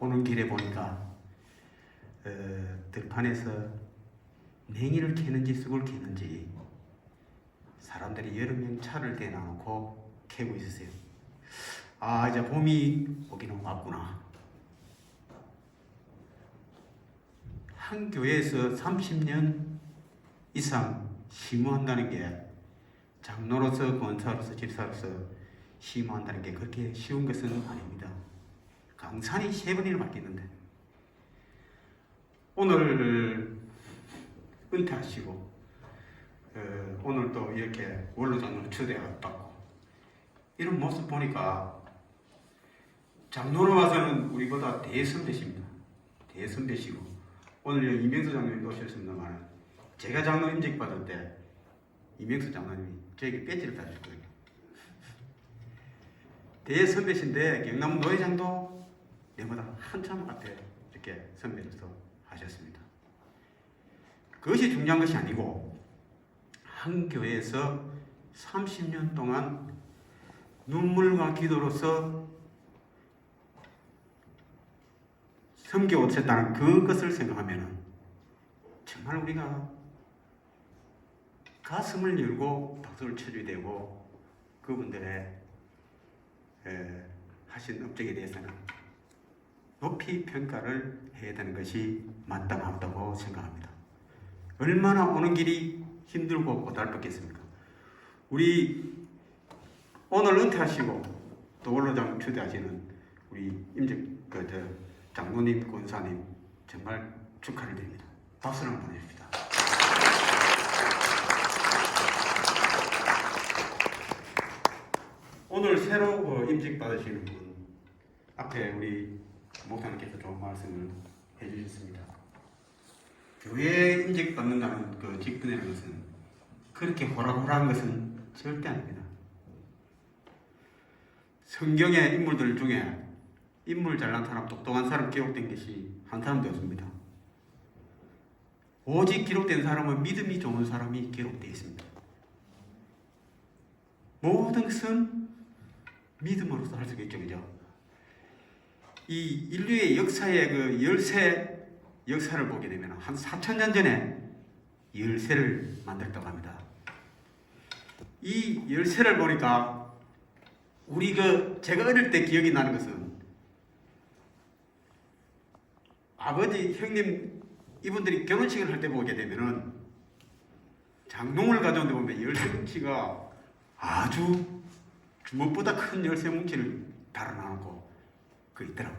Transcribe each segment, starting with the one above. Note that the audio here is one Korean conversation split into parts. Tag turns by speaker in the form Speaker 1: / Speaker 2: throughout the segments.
Speaker 1: 오는 길에 보니까 어, 들판에서 냉이를 캐는지 쑥을 캐는지 사람들이 명 차를 대놔놓고 캐고 있었어요. 아 이제 봄이 오기는 왔구나. 한 교회에서 30년 이상 심무한다는 게 장로로서 권사로서 집사로서 심무한다는 게 그렇게 쉬운 것은 아닙니다. 강산이 세 번이나 바뀌는데 오늘 은퇴하시고 어, 오늘 또 이렇게 원로장로 초대받고 이런 모습 보니까 장로로 와서는 우리보다 대선배십니다. 대선배시고 오늘 이명수 장로님 오셨습니다만 제가 장로 임직 받을 때 이명수 장로님이 저에게 배지를 따주셨거든요. 대선배신데 경남 노회장도 내보다 한참 앞에 이렇게 선배로서 하셨습니다. 그것이 중요한 것이 아니고 한 교회에서 30년 동안 눈물과 기도로서 섬겨 오셨다는 그것을 생각하면 정말 우리가 가슴을 열고 박수를 쳐줘야 되고 그분들의 에, 하신 업적에 대해서는 높이 평가를 해야 되는 것이 마땅하다고 생각합니다. 얼마나 오는 길이 힘들고 고달팠겠습니까? 우리 오늘 은퇴하시고 또 원로장 초대하시는 우리 임직 그저 장로님, 권사님 정말 축하를 드립니다. 박수를 한번 보내줍시다. 오늘 새로 어, 임직 받으시는 분 앞에 우리 목사님께서 좋은 말씀을 해주셨습니다. 교회 임직 받는다는 그 직분이라는 것은 그렇게 호락호락한 것은 절대 아닙니다. 성경의 인물들 중에 인물 잘난 사람, 똑똑한 사람 기록된 것이 한 사람도 없습니다. 오직 기록된 사람은 믿음이 좋은 사람이 기록되어 있습니다. 모든 것은 믿음으로서 할 수 있죠, 그죠? 이 인류의 역사의 그 열쇠 역사를 보게 되면 한 4천 년 전에 열쇠를 만들었다고 합니다. 이 열쇠를 보니까 우리 그 제가 어릴 때 기억이 나는 것은 아버지 형님 이분들이 결혼식을 할 때 보게 되면은 장롱을 가져온데 보면 열쇠 뭉치가 아주 주먹보다 큰 열쇠 뭉치를 달아놔놓고 그 있더라고.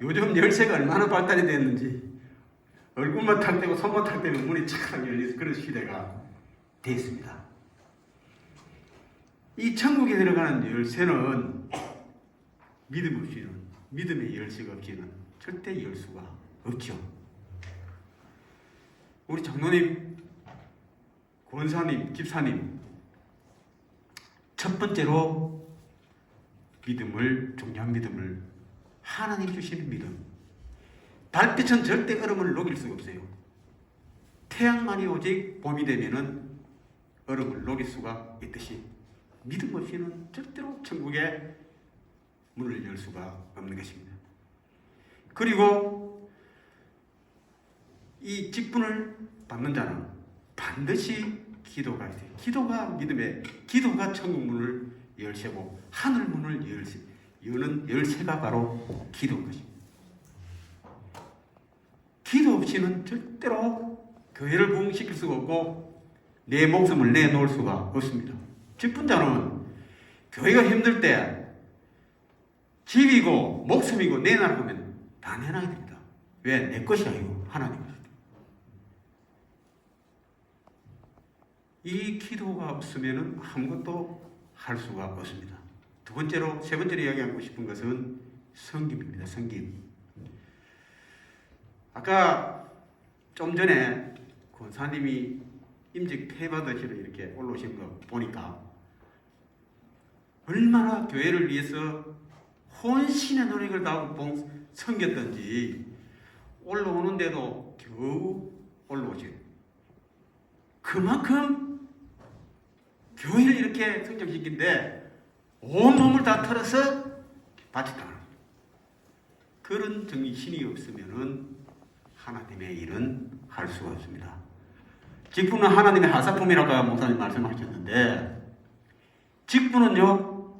Speaker 1: 요즘 열쇠가 얼마나 발달이 됐는지 얼굴만 탁 대고 손만 탁 대면 문이 착 열리는 그런 시대가 됐습니다. 이 천국에 들어가는 열쇠는 믿음 없이는 믿음의 열쇠가 없이는 절대 열 수가 없죠. 우리 장로님, 권사님, 집사님 첫 번째로 믿음을 중요한 믿음을 하나님 주시는 믿음. 달빛은 절대 얼음을 녹일 수가 없어요. 태양만이 오직 봄이 되면은 얼음을 녹일 수가 있듯이 믿음 없이는 절대로 천국의 문을 열 수가 없는 것입니다. 그리고 이 직분을 받는 자는 반드시 기도가 있어요. 기도가 믿음의 기도가 천국 문을 열쇠고 하늘 문을 열쇠, 여는 열쇠가 바로 기도인 것입니다. 기도 없이는 절대로 교회를 부흥시킬 수가 없고 내 목숨을 내놓을 수가 없습니다. 직분자는 교회가 힘들 때 집이고 목숨이고 내놔라 하면 다 내놔야 됩니다. 왜? 내 것이 아니고 하나님 것이다. 이 기도가 없으면 아무것도 할 수가 없습니다. 두 번째로, 세 번째로 이야기하고 싶은 것은 성김입니다. 성김. 아까 좀 전에 권사님이 임직 폐받으시러 이렇게 올라오신 거 보니까 얼마나 교회를 위해서 혼신의 노력을 다하고 봉- 섬겼던지 올라오는데도 겨우 올라오지. 그만큼 교회를 이렇게 성장시킨데 온 몸을 다 털어서 바쳤다. 그런 정신이 없으면은 하나님의 일은 할 수가 없습니다. 직분은 하나님의 하사품이라고 목사님 말씀하셨는데 직분은요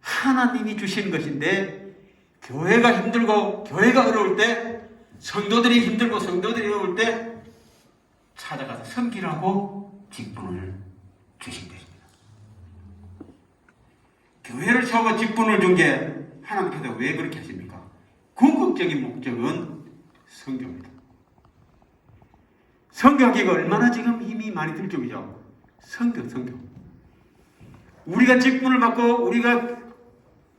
Speaker 1: 하나님이 주신 것인데 교회가 힘들고 교회가 어려울 때 성도들이 힘들고 성도들이 어려울 때 찾아가서 섬기라고 직분을 주신 것입니다. 교회를 세우고 직분을 준 게 하나님께서 왜 그렇게 하십니까? 궁극적인 목적은 성교입니다. 성교하기가 얼마나 지금 힘이 많이 들 쪽이죠. 성교, 성교. 우리가 직분을 받고 우리가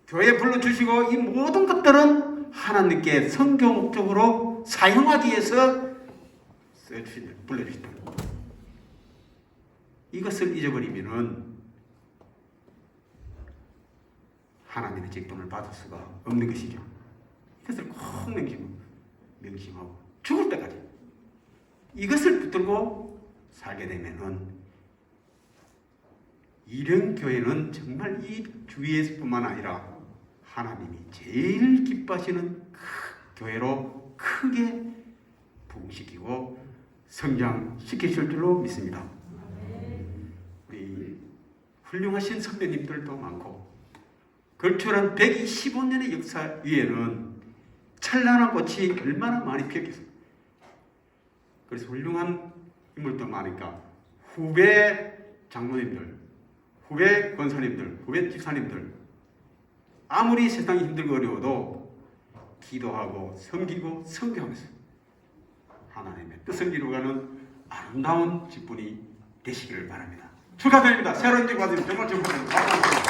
Speaker 1: 교회에 불러주시고 이 모든 것들은 하나님께 성교 목적으로 사용하기 위해서 써주신, 불러주신다. 이것을 잊어버리면은 하나님의 직분을 받을 수가 없는 것이죠. 이것을 꼭 명심, 명심하고 죽을 때까지 이것을 붙들고 살게 되면은 이런 교회는 정말 이 주위에서뿐만 아니라 하나님이 제일 기뻐하시는 큰 교회로 크게 부흥시키고 성장시키실 줄로 믿습니다. 훌륭하신 선배님들도 많고 걸출한 125년의 역사 위에는 찬란한 꽃이 얼마나 많이 피었겠습니까? 그래서 훌륭한 인물도 많으니까 후배 장로님들, 후배 권사님들, 후배 집사님들 아무리 세상이 힘들고 어려워도 기도하고 섬기고 성교하면서 하나님의 뜻을 이루어가는 아름다운 직분이 되시기를 바랍니다. 축하드립니다. 새로운 직관님 정말 축하드립니다. 감사합니다.